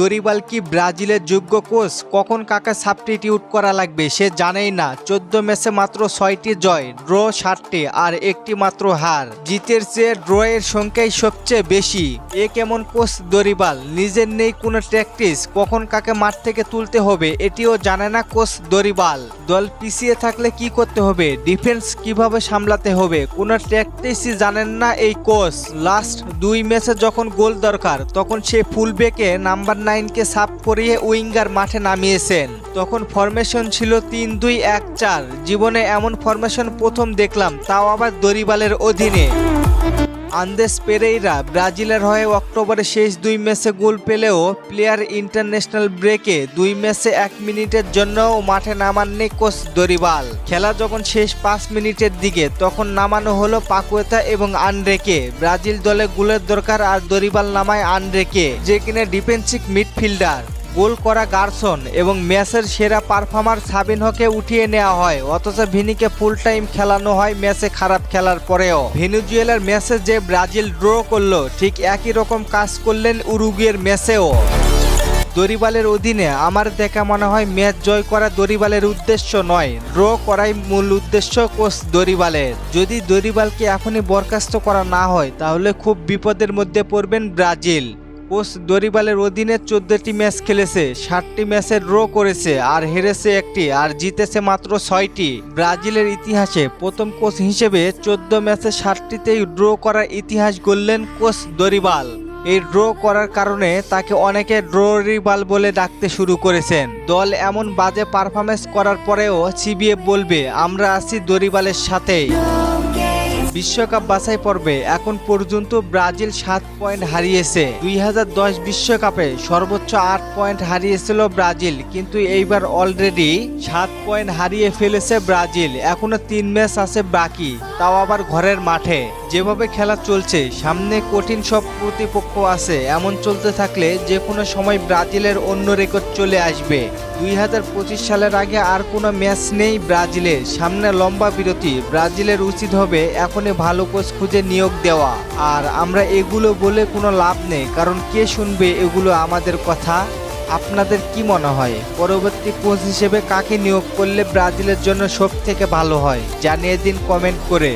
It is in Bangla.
দরিবাল কি ব্রাজিলের যোগ্য কোচ? কখন কাকে সাবস্টিটিউট করা লাগবে? সে জানেই না। চোদ্দ ম্যাচে মাত্র ছয়টি জয়, ড্র ষাটটি আর একটি মাত্র হার। জিতের চেয়ে ড্র এর সংখ্যাই সবচেয়ে বেশি। এ কেমন কোচ দরিবাল? নিজের নেই কোনো প্র্যাকটিস। কখন কাকে মাঠ থেকে তুলতে হবে, এটিও জানে না কোচ দরিবাল। দল পিছিয়ে থাকলে কি করতে হবে? ডিফেন্স কীভাবে সামলাতে হবে? কোনো প্র্যাকটিসই জানেন না এই কোচ। লাস্ট দুই ম্যাচে যখন গোল দরকার, তখন সে ফুলবেকে নাম্বার নাইনকে সাপ করিয়ে উইঙ্গার মাঠে নামিয়েছেন। তখন ফরমেশন ছিল তিন দুই এক চার। জীবনে এমন ফরমেশন প্রথম দেখলাম, তাও আবার দরিবালের অধীনে। আন্দেস পেরেইরা ব্রাজিলের হয়ে অক্টোবরে শেষ দুই ম্যাচে গোল পেলেও প্লেয়ার ইন্টারন্যাশনাল ব্রেকে দুই ম্যাচে এক মিনিটের জন্যও মাঠে নামাননি কোচ দরিবাল। খেলা যখন শেষ পাঁচ মিনিটের দিকে, তখন নামানো হলো পাকুয়েতা এবং আনরেকে ব্রাজিল দলে গোলের দরকার আর দরিবাল নামায় আনরেকে যে কিনা ডিফেন্সিভ মিডফিল্ডার গোল করা গার্সন এবং ম্যাচের সেরা পারফর্মার সাবিন হকে উঠিয়ে নেওয়া হয়। অথচ ভিনিকে ফুল টাইম খেলানো হয় ম্যাচে খারাপ খেলার পরেও। ভেনুজুয়েলার ম্যাচে যে ব্রাজিল ড্র করল, ঠিক একই রকম কাজ করলেন উরুগুয়ের ম্যাচেও। দরিবালের অধীনে আমার দেখা মনে হয় ম্যাচ জয় করা দরিবালের উদ্দেশ্য নয়, ড্র করাই মূল উদ্দেশ্য কোচ দরিবালের। যদি দরিবালকে এখনই বরখাস্ত করা না হয়, তাহলে খুব বিপদের মধ্যে পড়বেন ব্রাজিল। কোচ দরিবালের অধীনে চোদ্দটি ম্যাচ খেলেছে, ষাটটি ম্যাচে ড্র করেছে আর হেরেছে একটি আর জিতেছে মাত্র ছয়টি। ব্রাজিলের ইতিহাসে প্রথম কোচ হিসেবে চোদ্দ ম্যাচে ষাটটিতেই ড্র করার ইতিহাস গড়লেন কোচ দরিবাল। এই ড্র করার কারণে তাকে অনেকে ড্ররিবাল বলে ডাকতে শুরু করেছেন। দল এমন বাজে পারফরমেন্স করার পরেও সিবিএফ বলবে, আমরা আছি দরিবালের সাথেই। বিশ্বকাপ বাছাই পর্বে এখন পর্যন্ত ব্রাজিল সাত পয়েন্ট হারিয়েছে। দুই বিশ্বকাপে সর্বোচ্চ আট পয়েন্ট হারিয়েছিল ব্রাজিল, কিন্তু এইবার অলরেডি সাত পয়েন্ট হারিয়ে ফেলেছে ব্রাজিল। এখনও তিন ম্যাচ আছে বাকি, তাও আবার ঘরের মাঠে। যেভাবে খেলা চলছে, সামনে কঠিন সব প্রতিপক্ষ আছে। এমন চলতে থাকলে যে কোনো সময় ব্রাজিলের অন্য রেকর্ড চলে আসবে। দুই হাজার পঁচিশ সালের আগে আর কোনো ম্যাচ নেই ব্রাজিলের সামনে লম্বা বিরতি। ব্রাজিলের উচিত হবে এখনই ভালো কোচ খুঁজে নিয়োগ দেওয়া। আর আমরা এগুলো বলে কোনো লাভ নেই, কারণ কে শুনবে এগুলো আমাদের কথা? আপনাদের কি মনে হয়? পরবর্তী কোচ হিসেবে কাকে নিয়োগ করলে ব্রাজিলের জন্য সব থেকে ভালো হয়? জানিয়ে দিন কমেন্ট করে।